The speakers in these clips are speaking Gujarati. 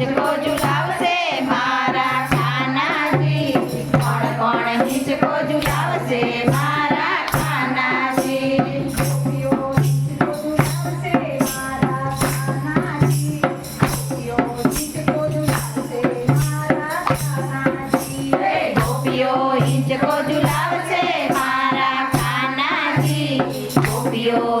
હિંચકો ઝુલાવશે મારા કાનાજી કોણ કોણ હિંચકો ઝુલાવશે મારા કાનાજી ગોપીઓ હિંચકો ઝુલાવશે મારા કાનાજી ગોપીઓ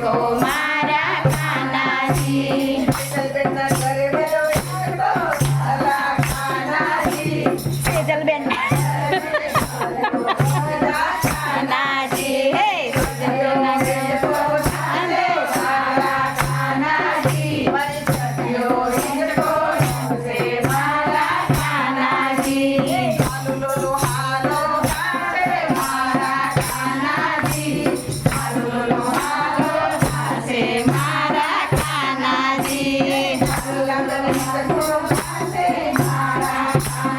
Oh my Adiós.